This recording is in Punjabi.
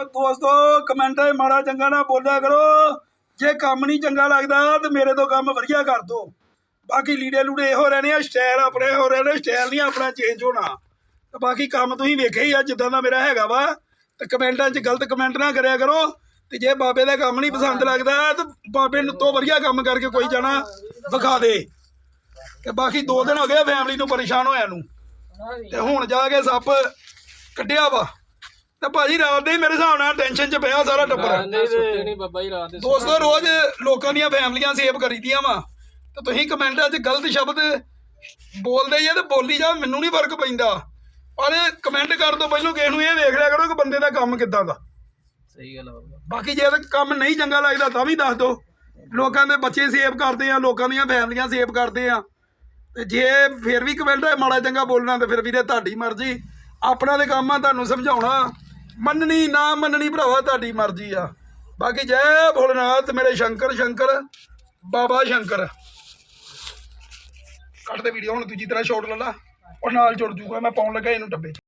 ਉਹ ਦੋਸਤੋ ਕਮੈਂਟਾਂ 'ਚ ਮਾੜਾ ਚੰਗਾ ਨਾ ਬੋਲਿਆ ਕਰੋ। ਜੇ ਕੰਮ ਨਹੀਂ ਚੰਗਾ ਲੱਗਦਾ ਤੇ ਮੇਰੇ ਤੋਂ ਕੰਮ ਵਧੀਆ ਕਰ ਦੋ ਬਾਕੀ ਲੀੜੇ ਲੂੜੇ ਇਹੋ ਰਹਿਣੇ ਆ ਸਟਾਈਲ ਆਪਣੇ ਇਹੋ ਰਹਿਣੇ ਸਟਾਈਲ ਨਹੀਂ ਆਪਣਾ ਚੇਂਜ ਹੋਣਾ। ਤੇ ਬਾਕੀ ਕੰਮ ਤੁਸੀਂ ਵੇਖਿਆ ਹੀ ਆ ਜਿੱਦਾਂ ਦਾ ਮੇਰਾ ਹੈਗਾ ਵਾ। ਤੇ ਕਮੈਂਟਾਂ 'ਚ ਗਲਤ ਕਮੈਂਟ ਨਾ ਕਰਿਆ ਕਰੋ। ਤੇ ਜੇ ਬਾਬੇ ਦਾ ਕੰਮ ਨਹੀਂ ਪਸੰਦ ਲੱਗਦਾ ਤੇ ਬਾਬੇ ਨੂੰ ਤੋਂ ਵਧੀਆ ਕੰਮ ਕਰਕੇ ਕੋਈ ਜਾਣਾ ਵਿਖਾ ਦੇ। ਤੇ ਬਾਕੀ 2 ਦਿਨ ਹੋ ਗਏ ਫੈਮਿਲੀ ਨੂੰ ਪਰੇਸ਼ਾਨ ਹੋਇਆ ਨੂੰ। ਤੇ ਹੁਣ ਜਾ ਕੇ ਸੱਪ ਕੱਢਿਆ ਵਾ। ਤੇ ਭਾਜੀ ਰਾਤ ਦੇ ਹੀ ਮੇਰੇ ਹਿਸਾਬ ਨਾਲ ਟੈਨਸ਼ਨ 'ਚ ਪਿਆ ਸਾਰਾ ਟੱਬਰ। ਨਹੀਂ ਸੁੱਤੇ ਨਹੀਂ ਬਾਬਾ ਜੀ ਰਾਤ ਦੇ ਦੋਸਤੋ ਰੋਜ਼ ਲੋਕਾਂ ਦੀਆਂ ਫੈਮਲੀਆਂ ਸੇਵ ਕਰੀਦੀਆਂ ਵਾ। ਤੇ ਤੁਸੀਂ ਕਮੈਂਟਾਂ 'ਚ ਗਲਤ ਸ਼ਬਦ ਬੋਲਦੇ ਹੀ ਆ ਤੇ ਬੋਲੀ ਜਾ ਮੈਨੂੰ ਨਹੀਂ ਫ਼ਰਕ ਪੈਂਦਾ। ਪਰ ਕਮੈਂਟ ਕਰਨ ਤੋਂ ਪਹਿਲਾਂ ਕਿਸੇ ਨੂੰ ਇਹ ਵੇਖ ਲਿਆ ਕਰੋ ਕਿ ਬੰਦੇ ਦਾ ਕੰਮ ਕਿੱਦਾਂ ਦਾ। ਸਹੀ ਗੱਲ ਆ ਬਾਬਾ। ਬਾਕੀ ਜੇ ਤਾਂ ਕੰਮ ਨਹੀਂ ਚੰਗਾ ਲੱਗਦਾ ਤਾਂ ਵੀ ਦੱਸ ਦਿਓ ਲੋਕਾਂ ਦੇ ਬੱਚੇ ਸੇਵ ਕਰਦੇ ਆ ਲੋਕਾਂ ਦੀਆਂ ਫੈਮਲੀਆਂ ਸੇਵ ਕਰਦੇ ਆ। ਤੇ ਜੇ ਫਿਰ ਵੀ ਕਮੈਂਟ ਮਾੜਾ ਚੰਗਾ ਬੋਲਣਾ ਤੇ ਫਿਰ ਵੀਰੇ ਤੁਹਾਡੀ ਮਰਜ਼ੀ। ਆਪਣਾ ਤੇ ਕੰਮ ਆ ਤੁਹਾਨੂੰ ਸਮਝਾਉਣਾ। ਮੰਨਣੀ, ਨਾ ਮੰਨਣੀ ਭਰਾਵਾ, ਤੁਹਾਡੀ ਮਰਜ਼ੀ ਆ। ਬਾਕੀ ਜੈ ਭੋਲਨਾਥ, ਮੇਰੇ ਸ਼ੰਕਰ ਸ਼ੰਕਰ, ਬਾਬਾ ਸ਼ੰਕਰ। ਕੱਟ ਦੇ ਵੀਡੀਓ ਹੁਣ ਦੂਜੀ ਤਰ੍ਹਾਂ ਸ਼ਾਟ ਲੈ ਲਾ। ਉਹ ਨਾਲ ਜੁੜ ਜੂਗਾ, ਮੈਂ ਪਾਉਣ ਲੱਗਾ ਇਹਨੂੰ ਡੱਬੇ